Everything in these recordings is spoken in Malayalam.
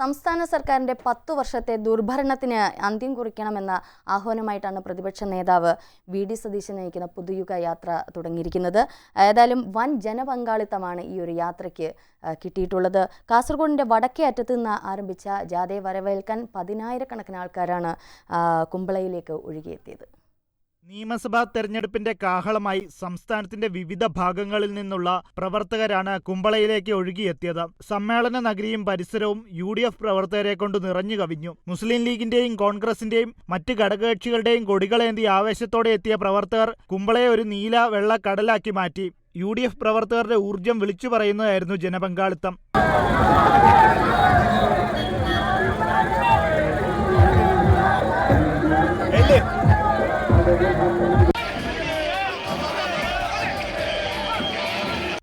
സംസ്ഥാന സർക്കാരിന്റെ പത്തു വർഷത്തെ ദുർഭരണത്തിന് അന്ത്യം കുറിക്കണമെന്ന ആഹ്വാനമായിട്ടാണ് പ്രതിപക്ഷ നേതാവ് വി ഡി സതീശൻ നയിക്കുന്ന പുതുയുഗ യാത്ര തുടങ്ങിയിരിക്കുന്നത്. ഏതായാലും വൻ ജനപങ്കാളിത്തമാണ് ഈ ഒരു യാത്രയ്ക്ക് കിട്ടിയിട്ടുള്ളത്. കാസർഗോഡിന്റെ വടക്കേ അറ്റത്ത് നിന്ന് ആരംഭിച്ച ജാഥയെ വരവേൽക്കാൻ പതിനായിരക്കണക്കിന് ആൾക്കാരാണ് കുമ്പളയിലേക്ക് ഒഴുകിയെത്തിയത്. നിയമസഭാ തെരഞ്ഞെടുപ്പിന്റെ കാഹളമായി സംസ്ഥാനത്തിന്റെ വിവിധ ഭാഗങ്ങളിൽ നിന്നുള്ള പ്രവർത്തകരാണ് കുമ്പളയിലേക്ക് ഒഴുകിയെത്തിയത്. സമ്മേളന നഗരിയും പരിസരവും യു ഡി എഫ് പ്രവർത്തകരെ കൊണ്ട് നിറഞ്ഞു കവിഞ്ഞു. മുസ്ലിം ലീഗിന്റെയും കോൺഗ്രസിന്റെയും മറ്റ് ഘടകകക്ഷികളുടെയും കൊടികളേന്തി ആവേശത്തോടെ എത്തിയ പ്രവർത്തകർ കുമ്പളയെ ഒരു നീല വെള്ള കടലാക്കി മാറ്റി. യു ഡി എഫ് പ്രവർത്തകരുടെ ഊർജം വിളിച്ചു പറയുന്നതായിരുന്നു ജനപങ്കാളിത്തം.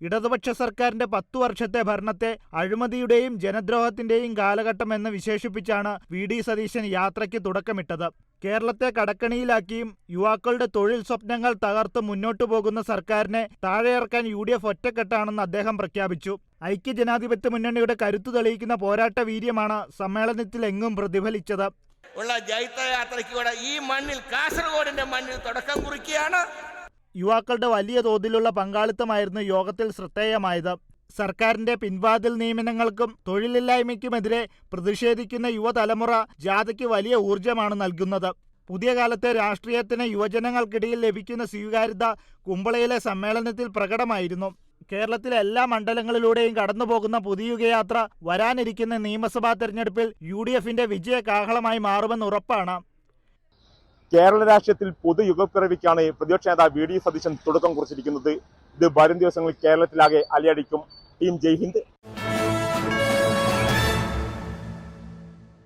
ഇടതുപക്ഷ സർക്കാരിന്റെ പത്തു വർഷത്തെ ഭരണത്തെ അഴിമതിയുടെയും ജനദ്രോഹത്തിന്റെയും കാലഘട്ടം എന്ന് വിശേഷിപ്പിച്ചാണ് വി ഡി സതീശൻ യാത്രയ്ക്ക് തുടക്കമിട്ടത്. കേരളത്തെ കടക്കണിയിലാക്കിയും യുവാക്കളുടെ തൊഴിൽ സ്വപ്നങ്ങൾ തകർത്ത് മുന്നോട്ടു പോകുന്ന സർക്കാരിനെ താഴെയിറക്കാൻ യു ഡി എഫ് ഒറ്റക്കെട്ടാണെന്ന് അദ്ദേഹം പ്രഖ്യാപിച്ചു. ഐക്യജനാധിപത്യ മുന്നണിയുടെ കരുത്തു തെളിയിക്കുന്ന പോരാട്ട വീര്യമാണ് സമ്മേളനത്തിലെങ്ങും പ്രതിഫലിച്ചത്. ഉള്ള ജൈത്രയാത്രയ്ക്കൂടെ ഈ മണ്ണിൽ കാസർഗോഡിന്റെ മണ്ണിൽ തുടക്കം കുറിക്കുകയാണ്. യുവാക്കളുടെ വലിയ തോതിലുള്ള പങ്കാളിത്തമായിരുന്നു യോഗത്തിൽ ശ്രദ്ധേയമായത്. സർക്കാരിന്റെ പിൻവാതിൽ നിയമനങ്ങൾക്കും തൊഴിലില്ലായ്മയ്ക്കുമെതിരെ പ്രതിഷേധിക്കുന്ന യുവതലമുറ ജാഥയ്ക്ക് വലിയ ഊർജമാണ് നൽകുന്നത്. പുതിയ കാലത്തെ രാഷ്ട്രീയത്തിന് യുവജനങ്ങൾക്കിടയിൽ ലഭിക്കുന്ന സ്വീകാര്യത കുമ്പളയിലെ സമ്മേളനത്തിൽ പ്രകടമായിരുന്നു. കേരളത്തിലെ എല്ലാ മണ്ഡലങ്ങളിലൂടെയും കടന്നുപോകുന്ന പുതിയുഗയാത്ര വരാനിരിക്കുന്ന നിയമസഭാ തെരഞ്ഞെടുപ്പിൽ യു ഡി എഫിന്റെ വിജയ കാഹളമായി മാറുമെന്ന് ഉറപ്പാണ്. കേരള രാഷ്ട്രീയത്തിൽ പൊതുയുഗപ്പിറവിക്കാണ് പ്രതിപക്ഷ നേതാവ് വി ഡി സതീശൻ തുടക്കം കുറിച്ചിരിക്കുന്നത്. ഇത് വരും ദിവസങ്ങളിൽ കേരളത്തിലാകെ അലയടിക്കും. ടീം ജയ് ഹിന്ദ്.